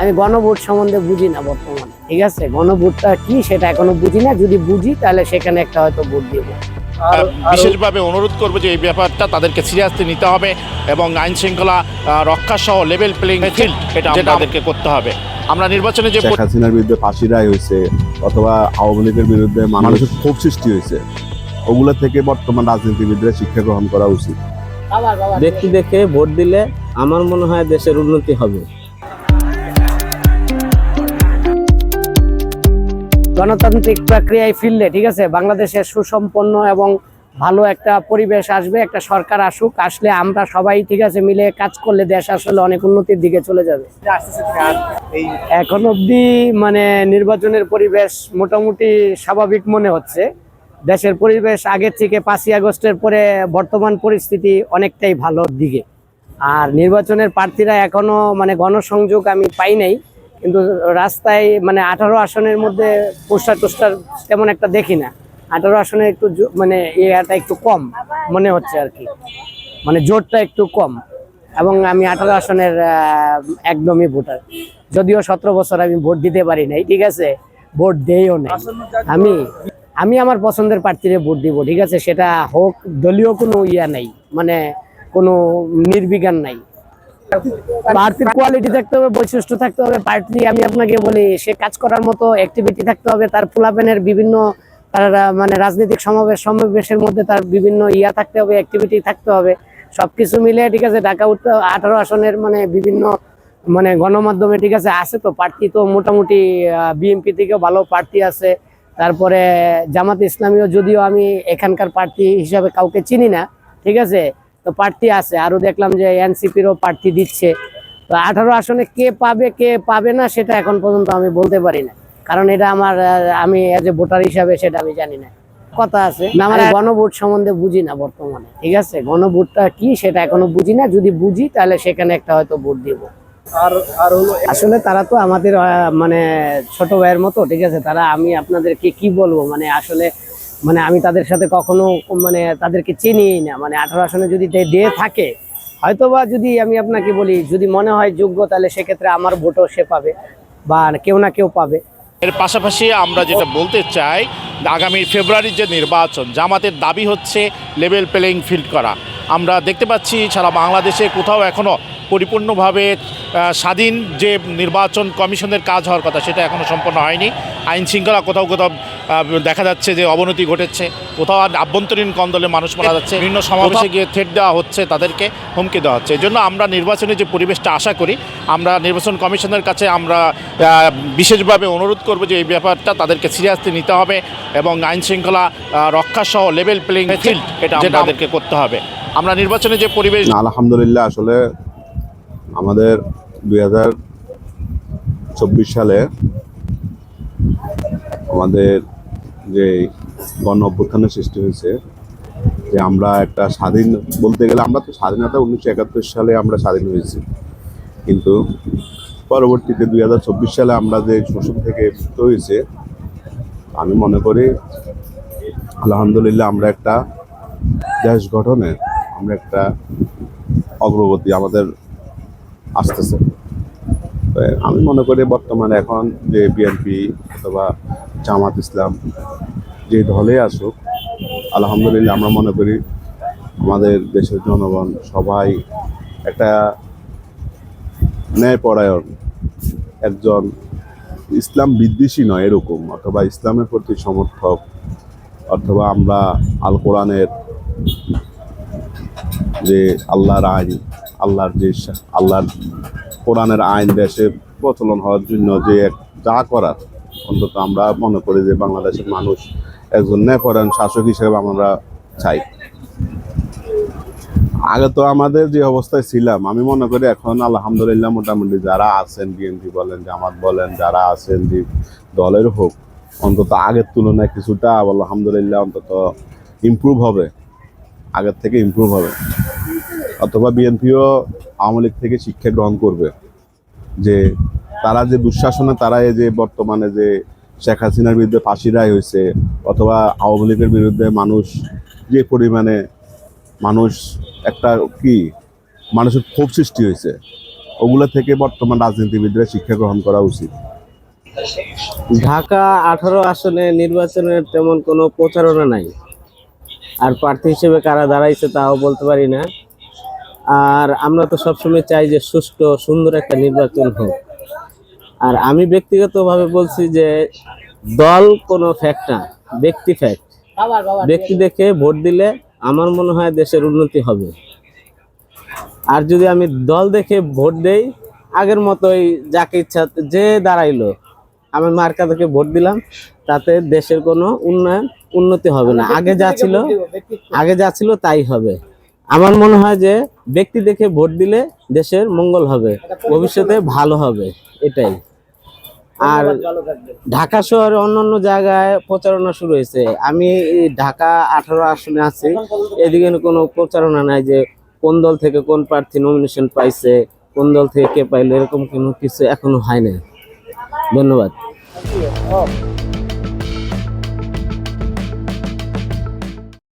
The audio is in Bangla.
আমি গণভোট সম্বন্ধে বুঝি না বর্তমানে ঠিক আছে? গণভোটটা কি সেটা এখনও বুঝি না। যদি বুঝি তাহলে সেখানে একটা হয়তো ভোট দিব। বিশেষভাবে অনুরোধ করব যে এই ব্যাপারটা তাদেরকে সিরিয়াসলি নিতে হবে এবং আইন শৃঙ্খলা রক্ষা সহ লেভেল প্লেইং ফিল্ড এটা আমাদেরকে করতে হবে। আমরা নির্বাচনে যে শেখ হাসিনার বিরুদ্ধে ফাঁসি রায় হয়েছে অথবা আওয়ামী লীগের বিরুদ্ধে মানুষের ক্ষোভ সৃষ্টি হয়েছে ওগুলো থেকে বর্তমান রাজনীতিবিদরা শিক্ষা গ্রহণ করা উচিত। ব্যক্তি দেখে ভোট দিলে আমার মনে হয় দেশের উন্নতি হবে। গণতান্ত্রিক প্রক্রিয়ায় ফিরলে, ঠিক আছে, বাংলাদেশের সুসম্পন্ন এবং ভালো একটা পরিবেশ আসবে, একটা সরকার আসুক, আসলে আমরা সবাই, ঠিক আছে, মিলে কাজ করলে দেশ আসলে অনেক উন্নতির দিকে চলে যাবে। এখন অবধি মানে নির্বাচনের পরিবেশ মোটামুটি স্বাভাবিক মনে হচ্ছে। দেশের পরিবেশ আগের থেকে পাঁচই আগস্টের পরে বর্তমান পরিস্থিতি অনেকটাই ভালোর দিকে। আর নির্বাচনের প্রার্থীরা এখনও মানে গণসংযোগ আমি পাই নাই। কিন্তু রাস্তায় মানে আঠারো আসনের মধ্যে পোস্টার টোস্টার তেমন একটা দেখি না। আঠারো আসনে একটু মানে ইয়েটা একটু কম মনে হচ্ছে আর কি। মানে জোরটা একটু কম। এবং আমি আঠারো আসনের একদমই ভোটার। যদিও সতেরো বছর আমি ভোট দিতে পারি নাই, ঠিক আছে? ভোট দেইও নাই। আমি আমি আমার পছন্দের প্রার্থীরে ভোট দিব, ঠিক আছে? সেটা হোক, দলীয় কোনো ইয়া নাই। মানে কোনো নির্বিঘ্ন নাই। প্রার্থীর কোয়ালিটি থাকতে হবে, বৈশিষ্ট্য থাকতে হবে। প্রার্থী আমি আপনাকে বলি, সে কাজ করার মতো অ্যাক্টিভিটি থাকতে হবে। তার ফুলাপেনের বিভিন্ন, তার মানে রাজনৈতিক সমাবেশ, সমাবেশের মধ্যে তার বিভিন্ন ইয়া থাকতে হবে অ্যাক্টিভিটি থাকতে হবে। মিলে ঠিক আছে, ঢাকা উত্তর আঠারো আসনের মানে বিভিন্ন মানে গণমাধ্যমে, ঠিক আছে আছে তো। প্রার্থী তো মোটামুটি বিএনপি থেকেও ভালো প্রার্থী আছে। তারপরে জামাত ইসলামীও, যদিও আমি এখানকার প্রার্থী হিসাবে কাউকে চিনি না, ঠিক আছে তো প্রার্থী আছে। আরও দেখলাম যে এনসিপিরও প্রার্থী দিচ্ছে। তো আঠারো আসনে কে পাবে কে পাবে না সেটা এখন পর্যন্ত আমি বলতে পারি না। কারণ এটা আমার আমি এজ এ ভোটার হিসাবে সেটা আমি জানি না। কথা আছে। মানে গণভোট সম্বন্ধে বুঝি না বর্তমানে। ঠিক আছে? গণভোটটা কি সেটা এখনও বুঝি না। যদি বুঝি তাহলে সেখানে একটা হয়তো ভোট দিব। আর আর হলো আসলে তারা তো আমাদের মানে ছোট ভাইয়ের মতো ঠিক আছে? তারা আমি আপনাদেরকে কি বলব? মানে আসলে মানে আমি তাদের সাথে কখনো মানে তাদেরকে চিনি না। মানে আঠারো আসনে যদি দিয়ে থাকে, হয়তোবা যদি আমি আপনাকে বলি, যদি মনে হয় যোগ্য, তাহলে সেক্ষেত্রে আমার ভোটও সে পাবে, বা কেউ না কেউ পাবে। এর পাশাপাশি আমরা যেটা বলতে চাই, আগামী ফেব্রুয়ারির যে নির্বাচন, জামাতের দাবি হচ্ছে লেভেল প্লেইং ফিল্ড করা। আমরা দেখতে পাচ্ছি, সারা বাংলাদেশে কোথাও এখনও পরিপূর্ণভাবে স্বাধীন যে নির্বাচন কমিশনের কাজ হওয়ার কথা, সেটা এখনও সম্পন্ন হয়নি। আইন শৃঙ্খলা কোথাও কোথাও দেখা যাচ্ছে যে অবনতি ঘটেছে। কোথাও আর আভ্যন্তরীণ কন্দলে মানুষ মারা যাচ্ছে। বিভিন্ন সমাবেশে গিয়ে থ্রেট দেওয়া হচ্ছে তাদেরকে হুমকি দেওয়া হচ্ছে। এই জন্য আমরা নির্বাচনের যে পরিবেশটা আশা করি আমরা নির্বাচন কমিশনের কাছে আমরা বিশেষভাবে অনুরোধ করব যে এই ব্যাপারটা তাদেরকে সিরিয়াসলি নিতে হবে এবং আইন শৃঙ্খলা রক্ষা সহ লেভেল প্লেইং ফিল্ড এটা আমাদেরকে করতে হবে। আমরা নির্বাচনে যে পরিবেশ না, আলহামদুলিল্লাহ আসলে আমাদের দুই হাজার চব্বিশ সালে আমাদের যে গণ অভ্যুত্থানের সৃষ্টি হয়েছে, যে আমরা একটা স্বাধীন, বলতে গেলে আমরা তো স্বাধীনতা উনিশশো একাত্তর সালে আমরা স্বাধীন হয়েছি। কিন্তু পরবর্তীতে দুই হাজার চব্বিশ সালে আমরা যে শোষণ থেকে মুক্ত হয়েছে, আমি মনে করি আলহামদুলিল্লাহ আমরা একটা দেশ গঠনে আমরা একটা অগ্রগতি আমাদের আসতেছে। আমি মনে করি বর্তমানে এখন যে বিএনপি অথবা জামাত ইসলাম যে দলে আসুক, আলহামদুলিল্লাহ আমরা মনে করি আমাদের দেশের জনগণ সবাই একটা ন্যায়পরায়ণ একজন ইসলাম বিদ্বেষী নয় এরকম, অথবা ইসলামের প্রতি সমর্থক, অথবা আমরা আল কোরআনের যে আল্লাহর আইন, আল্লাহর যে আল্লাহর কোরআনের আইন দেশে প্রচলন হওয়ার জন্য যে এক- যা করার অন্তত আমরা মনে করি যে বাংলাদেশের মানুষ একজন ন্যায়পরায়ণ শাসক হিসেবে আমরা চাই। আগে তো আমাদের যে অবস্থায় ছিলাম, আমি মনে করি এখন আলহামদুলিল্লাহ মোটামুটি যারা আছেন, বিএনপি বলেন, জামাত বলেন, যারা আছেন যে দলের হোক, অন্তত আগের তুলনায় কিছুটা আলহামদুলিল্লাহ অন্তত ইমপ্রুভ হবে, আগের থেকে ইমপ্রুভ হবে। অথবা বিএনপিও আওয়ামী লীগ থেকে শিক্ষা গ্রহণ করবে যে তারা যে দুঃশাসনে তারা এই যে বর্তমানে যে শেখ হাসিনার বিরুদ্ধে ফাঁসি রায় হয়েছে, অথবা আওয়ামী লীগের বিরুদ্ধে মানুষ যে পরিমাণে মানুষ একটা কি, মানুষের ক্ষোভ সৃষ্টি হয়েছে, ওগুলো থেকে বর্তমান রাজনীতিবিদরা শিক্ষা গ্রহণ করা উচিত। ঢাকা আঠারো আসনে নির্বাচনের তেমন কোনো প্রচারণা নাই। আর প্রার্থী হিসেবে কারা দাঁড়াইছে তাও বলতে পারি না। আর আমরা তো সবসময় চাই যে সুষ্ঠু সুন্দর একটা নির্বাচন হোক। আর আমি ব্যক্তিগতভাবে বলছি যে দল কোনো ফ্যাক্ট না, ব্যক্তি ফ্যাক্ট ব্যক্তি দেখে ভোট দিলে আমার মনে হয় দেশের উন্নতি হবে। আর যদি আমি দল দেখে ভোট দেই, আগের মতোই যাকে ইচ্ছা, যে দাঁড়াইলো আমি মার্কা থেকে ভোট দিলাম, তাতে দেশের কোনো উন্নয়ন, উন্নতি হবে না। আগে যা ছিল, আগে যা ছিল তাই হবে। আমার মনে হয় যে ব্যক্তি দেখে ভোট দিলে দেশের মঙ্গল হবে, ভবিষ্যতে ভালো হবে, এটাই। আর ঢাকা শহরে অন্যান্য জায়গায় প্রচারণা শুরু হয়েছে। আমি ঢাকা আঠারো আসনে আছি। এদিকে কোনো প্রচারণা নাই যে কোন দল থেকে কোন প্রার্থী নমিনেশন পাইছে কোন দল থেকে কে পাইলো এরকম কোনো কিছু এখনও হয় না ধন্যবাদ।